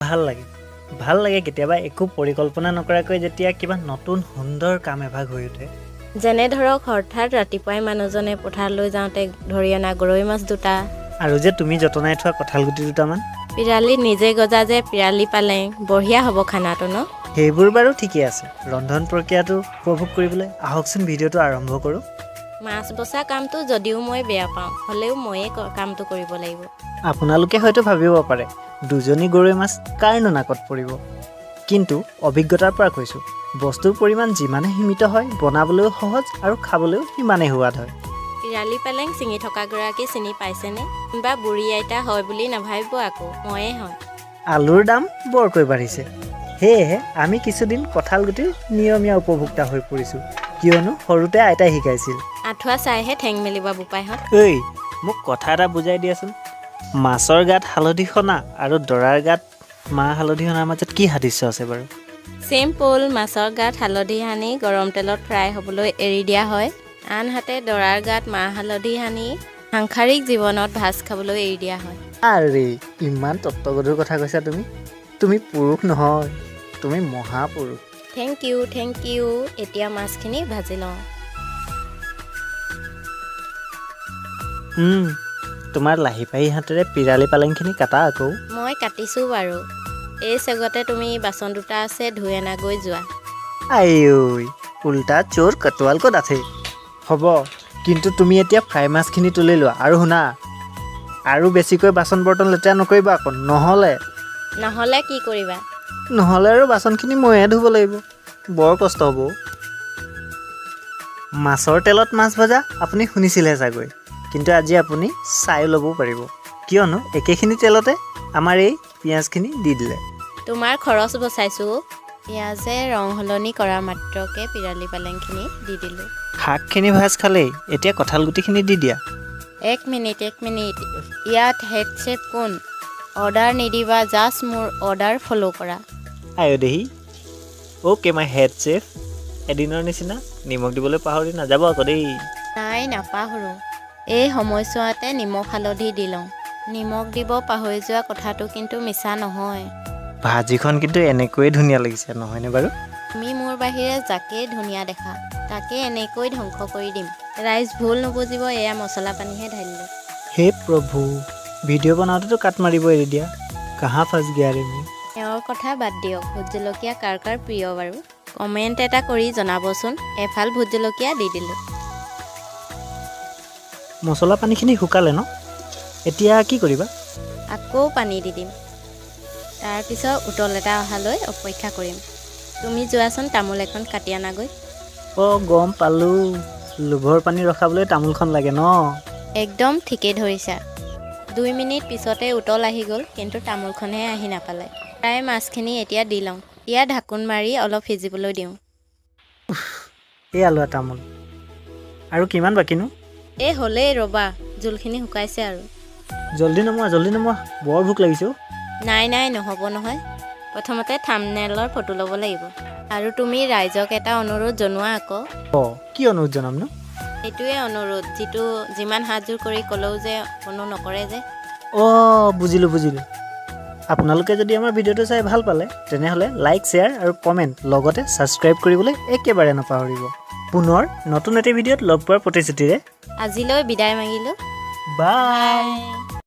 ভাল লাগে। ভাল লাগে কেতিয়াবা একো পৰিকল্পনা নকৰাকৈ যেতিয়া কিবা নতুন সুন্দৰ কাম এভাগ হৈ উঠে। যেনে ধৰক হঠাৎ ৰাতিপুৱাই মানুহজনে পথাৰলৈ যাওঁতে ধৰি অনা গৰৈ মাছ দুটা। আৰু যে তুমি যতনাই থোৱা কঁঠাল গুটি দুটামান। পিৰালি নিজে গজা যে পিৰালি পালেং বঢ়িয়া হ'ব খানাটো ন? সেইবোৰ বাৰু ঠিকেই আছে। ৰন্ধন প্ৰক্ৰিয়াটো উপভোগ কৰিবলৈ আহকচোন ভিডিঅ'টো আৰম্ভ কৰোঁ। মাছ বচা কামটো যদিও মই বেয়া পাওঁ হ'লেও ময়ে কামটো কৰিব লাগিব। আপোনালোকে হয়তো ভাবিব পাৰে দুজনী গৰৈ মাছकारনো নাকত পৰিব। কিন্তু অভিজ্ঞতাৰ পৰা কৈছোঁ বস্তুৰ পৰিমাণ যিমানে সীমিত হয় বনাবলৈও সহজ আৰু খাবলৈও সিমানেই সোৱাদ হয়। পিৰালি পালেং ছিঙি থকাগৰাকী চিনি পাইছেনে? বা বুঢ়ী আইতা হয় বুলি নাভাবিব আকৌ ময়ে হয় আলুৰ দাম বৰকৈ বাঢ়িছে। সেয়েহে আমি কিছুদিন কঁঠাল গুটিৰ নিয়মীয়া উপভোক্তা হৈ পৰিছোঁ কিয়নো সৰুতে আইতাই শিকাইছিল। আঁঠুৱা চাইহে ঠেং মেলিব বোপাইহঁত। ঐ মোক কথা এটা বুজাই দিয়াচোন। মাছৰ গাত হালধি সনা আৰু দৰাৰ গাত মাহ হালধি সনাৰ মাজত কি সাদৃশ্য আছে বাৰু? চিম্পুল মাছৰ গাত হালধি সানি গৰম তেলত ফ্ৰাই হ'বলৈ এৰি দিয়া হয়। আনহাতে দৰাৰ গাত মাহ হালধি সানি সাংসাৰিক জীৱনত ভাজ খাবলৈ এৰি দিয়া হয়। আৰে ইমান তত্ত্বগধুৰ কথা কৈছা তুমি। তুমি পুৰুষ নহয় তুমি মহাপুৰুষ। থেংক ইউ থেংক ইউ এতিয়া মাছখিনি ভাজি লওঁ। তোমাৰ লাহি পাহি হাতেৰে পিৰালি পালেংখিনি কাটা আকৌ। মই কাটিছোঁ বাৰু। এই চেগতে তুমি বাচন দুটা আছে ধুই অনাগৈ যোৱা। আই ঐ উল্টা চোৰ কটোৱাল ক'ত আছে? হ'ব কিন্তু তুমি এতিয়া ফ্ৰাই মাছখিনি তুলি লোৱা আৰু শুনা। আৰু বেছিকৈ বাচন বৰ্তন লেতেৰা নকৰিবা আকৌ নহ'লে। নহ'লে কি কৰিবা? নহ'লে আৰু বাচনখিনি ময়ে ধুব লাগিব। বৰ কষ্ট হ'ব। মাছৰ তেলত মাছ ভজা আপুনি শুনিছিলে চাগৈ। কিন্তু আজি আপুনি চাই ল'বও পাৰিব। কিয়নো একেখিনি তেলতে আমাৰ এই পিঁয়াজখিনি দি দিলে। তোমাৰ খৰচ বচাইছোঁ। পিঁয়াজে ৰং সলনি কৰা মাত্ৰকে পিৰালি পালেংখিনি দি দিলোঁ। শাকখিনি ভাজ খালেই এতিয়া কঁঠাল গুটিখিনি দি দিয়া। এক মিনিট এক মিনিট। ইয়াত হেড চেফ কোন? অৰ্ডাৰ নিদিবা জাষ্ট মোৰ অৰ্ডাৰ ফ'ল' কৰা। আয়ো দেহি। অ'কে মাই হেড চেফ এদিনৰ নিচিনা নিমখ দিবলৈ পাহৰি নাযাব আকৌ দেই। নাই নাপাহৰোঁ। এই সময়ছোৱাতে নিমখ হালধি দি লওঁ। নিমখ দিব পাহৰি যোৱা কথাটো কিন্তু মিছা নহয়। ভাজিখন কিন্তু এনেকৈয়ে ধুনীয়া লাগিছে নহয়নে বাৰু? তুমি মোৰ বাহিৰে যাকেই ধুনীয়া দেখা তাকে এনেকৈ ধ্বংস কৰি দিম। ৰাইজ ভুল নুবুজিব এয়া মছলা পানীহে ঢালিলোঁ হে প্ৰভু ভিডিঅ' বনাওঁতেতো কাট মাৰিব এৰি দিয়া। কাহা ফাঁচ গিয়া ৰে মে তেওঁৰ কথা বাদ দিয়ক ভোট জলকীয়া কাৰ কাৰ প্ৰিয় বাৰু? কমেণ্ট এটা কৰি জনাবচোন এফাল ভোট জলকীয়া দি দিলোঁ। মছলা পানীখিনি শুকালে ন? এতিয়া কি কৰিবা? আকৌ পানী দি দিম। তাৰপিছত উতল এটা অহালৈ অপেক্ষা কৰিম। তুমি যোৱাচোন তামোল এখন কাটি আনাগৈ। অঁ গম পালোঁ। লোভৰ পানী ৰখাবলৈ তামোলখন লাগে ন? একদম ঠিকেই ধৰিছা। দুই মিনিট পিছতে উতল আহি গ'ল কিন্তু তামোলখনহে আহি নাপালে। প্ৰায় মাছখিনি এতিয়া দি লওঁ। এতিয়া ঢাকোন মাৰি অলপ সিজিবলৈ দিওঁ। এই আলোৱা তামোল। আৰু কিমান বাকীনো? এই হ'লেই ৰ'বা জোলখিনি শুকাইছে আৰু। জল্দি নমোৱা জল্দি নমোৱা বৰ ভোক লাগিছে অ' নাই নাই নহ'ব নহয়। প্ৰথমতে থামনেলৰ ফটো ল'ব লাগিব। আৰু তুমি ৰাইজক এটা অনুৰোধ জনোৱা আকৌ। অঁ কি অনুৰোধ জনামনো সেইটোৱে অনুৰোধ যিটো যিমান হাতযোৰ কৰি ক'লেও যে কোনো নকৰে যে। অঁ বুজিলোঁ বুজিলোঁ। আপোনালোকে যদি আমাৰ ভিডিঅ'টো চাই ভাল পালে তেনেহ'লে লাইক শ্বেয়াৰ আৰু কমেণ্ট লগতে ছাবস্ক্ৰাইব কৰিবলৈ একেবাৰে নাপাহৰিব। পুনৰ নতুন এটি ভিডিঅ'ত লগ পোৱাৰ প্ৰতিশ্ৰুতিৰে আজিলৈ বিদায় মাগিলোঁ। Bye bye